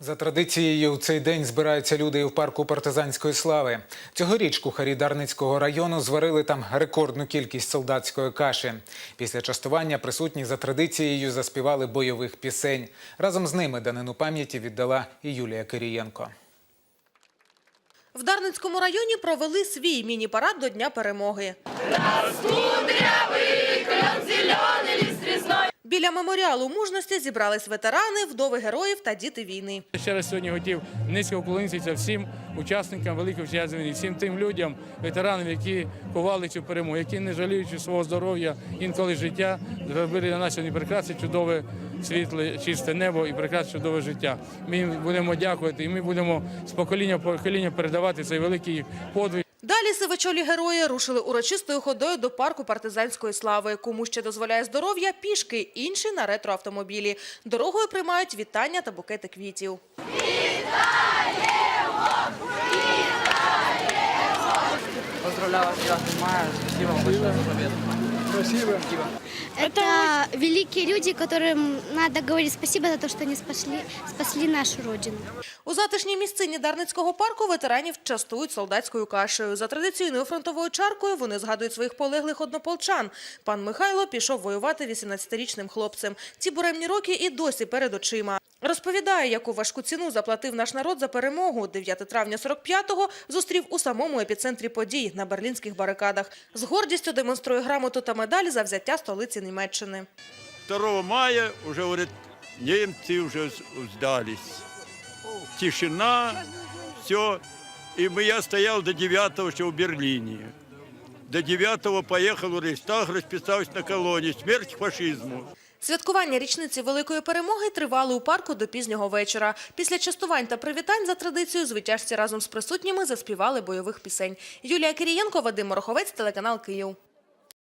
За традицією, у цей день збираються люди і в парку партизанської слави. Цьогоріч кухарі Дарницького району зварили там рекордну кількість солдатської каші. Після частування присутні за традицією заспівали бойових пісень. Разом з ними данину пам'яті віддала і Юлія Кирієнко. В Дарницькому районі провели свій міні-парад до Дня перемоги. Біля меморіалу мужності зібрались ветерани, вдови героїв та діти війни. Ще раз сьогодні хотів низько вклонитися всім учасникам Великої війни, всім тим людям, ветеранам, які ховали цю перемогу, які, не жаліючи свого здоров'я, інколи життя, зробили на нас сьогодні прекрасне, чудове, світле, чисте небо і прекрасне чудове життя. Ми їм будемо дякувати, і ми будемо з покоління в покоління передавати цей великий подвиг. Далі сивачолі герої рушили урочистою ходою до парку партизанської слави. Кому ще дозволяє здоров'я, пішки, інші на ретроавтомобілі. Дорогою приймають вітання та букети квітів. Поздравляю вас я 9 мая. Спасибо вам большое за победу. Это великие люди, которым надо говорить спасибо за то, что они спасли, спасли нашу родину. У затишній місцині Дарницького парку ветеранів частують солдатською кашею. За традиційною фронтовою чаркою вони згадують своїх полеглих однополчан. Пан Михайло пішов воювати 18-річним хлопцем. Ці буремні роки і досі перед очима. Розповідає, яку важку ціну заплатив наш народ за перемогу. 9 травня 45-го зустрів у самому епіцентрі подій на берлінських барикадах. З гордістю демонструє грамоту та медаль за взяття столиці Німеччини. 2 мая уже, говорит, немцы уже с- сдались. Тишина, все. Мы, я стоял до 9 еще в Берлине. До 9 поехал в Рейхстаг, расписался на колонне. Смерть фашизму. Святкування річниці Великої перемоги тривали у парку до пізнього вечора. Після частувань та привітань за традицією звитяжці разом з присутніми заспівали бойових пісень. Юлія Кирієнко, Вадим Мороховець, телеканал Київ.